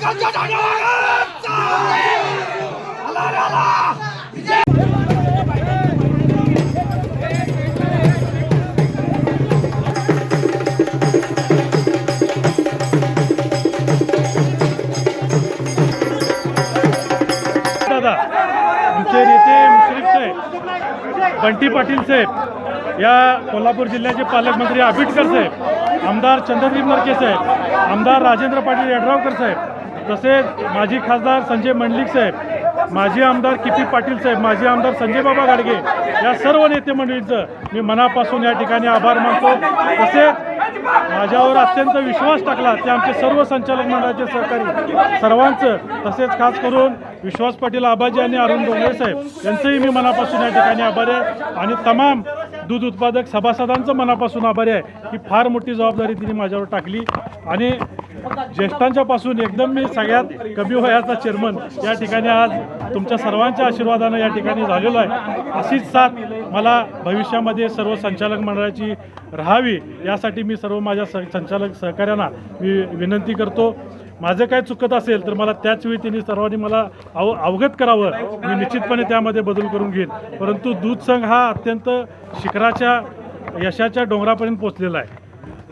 가자 다녀와라! 알라라라! 이제 आमचे नेते मुश्रीफ साहेब बंटी पाटील साहेब या कोल्हापूर जिल्ह्याचे पालकमंत्री आबिटकर साहेब आमदार चंद्रदीप नरके साहेब आमदार राजेंद्र पाटील यड्रावकर साहेब तसेच माजी खासदार संजय मंडलिक साहेब माजी आमदार किपी पाटील साहेब माजी आमदार संजय बाबा गाडगे या सर्व नेते मंडळींचं मी मनापासून या ठिकाणी आभार मानतो. तसेच माझ्यावर अत्यंत विश्वास टाकला ते आमचे सर्व संचालक मंडळाचे सहकारी. सर्वांचं तसेच खास करून विश्वास पाटील आबाजी आणि अरुण डोंगरे साहेब यांचंही मी मनापासून या ठिकाणी आभारी आहे. आणि तमाम दूध उत्पादक सभासदांचं मनापासून आभारी आहे की फार मोठी जबाबदारी तिने माझ्यावर टाकली. आणि ज्येष्ठांच्या पासून एकदम मी सगळ्यात कमी वयाचा चेअरमन या ठिकाणी आज तुमच्या सर्वांच्या आशीर्वादानं या ठिकाणी झालेलो आहे. अशीच साथ मला भविष्यामध्ये सर्व संचालक मंडळाची राहावी यासाठी मी सर्व माझ्या स संचालक सहकाऱ्यांना मी विनंती करतो. माझं काय चुकत असेल तर मला त्याच वेळी त्यांनी सर्वांनी मला अव अवगत करावं. मी निश्चितपणे त्यामध्ये बदल करून घेईन. परंतु दूध संघ हा अत्यंत शिखराच्या यशाच्या डोंगरापर्यंत पोचलेला आहे.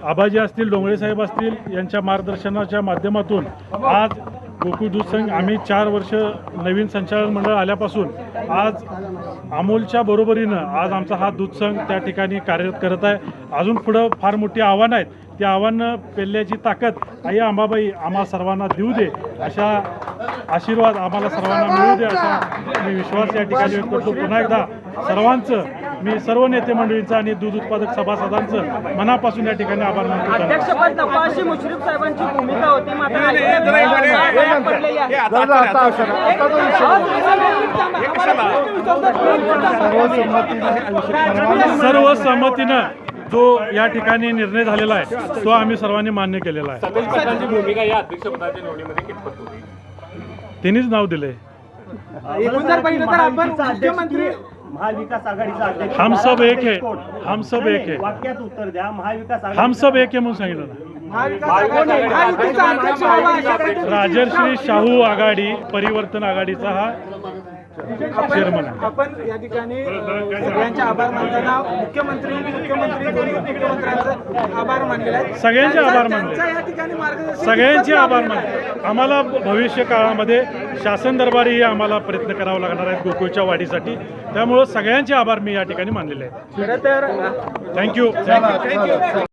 आबाजी असतील डोंगरे साहेब असतील यांच्या मार्गदर्शनाच्या माध्यमातून आज गोकुळ दूध संघ आम्ही चार वर्ष नवीन संचालन मंडळ आल्यापासून आज अमोलच्या बरोबरीनं आज आमचा हा दूध संघ त्या ठिकाणी कार्यरत करत आहे. अजून पुढं फार मोठी आव्हानं आहेत. ती आव्हानं पेलण्याची ताकद आई अंबाबाई आम्हा सर्वांना देऊ दे अशा आशीर्वाद आम्हाला सर्वांना मिळू दे असा मी विश्वास या ठिकाणी व्यक्त करतो. पुन्हा एकदा सर्वांचं मी सर्व नेते मंडळींचं आणि दूध उत्पादक सभासदांचं मनापासून या ठिकाणी आभार मानतो. मुश्रीफ साहेबांची भूमिका होती मात्र आयोगाने पडलेली आहे. सर्व सहमतीनं जो या ठिकाणी निर्णय झालेला आहे तो आम्ही सर्वांनी मान्य केलेला आहे. सतेज पाटलांची भूमिका या अध्यक्षपदाच्या निवडीमध्ये कितपत होती? त्यांनीच नाव दिलंय. एकूण जर पाहिलं तर आपण मुख्यमंत्री महाविकास आघाडीचा अध्यक्ष? हम सब एक है हम सब एक है। वाक्यात उत्तर द्या महाविकास आघाडी हम सब एक है म्हणून सांगितलं महाविकास राजर्षी शाहू आघाडी परिवर्तन आघाडीचा हा आहे. आपण या ठिकाणी सगळ्यांचे आभार मानताना मुख्यमंत्री मुख्यमंत्री दोन्ही मुख्यमंत्र्यांचे आभार मानलेले आहेत सगळ्यांचे आभार मानले. त्यांचं या ठिकाणी मार्गदर्शन सगळ्यांचे आभार मानले आम्हाला भविष्य काळामध्ये शासन दरबारीही आम्हाला प्रयत्न करावा लागणार आहेत गोकुळच्या वाढीसाठी. त्यामुळं सगळ्यांचे आभार मी या ठिकाणी मानलेले आहेत खरं तर थँक्यू थँक्यू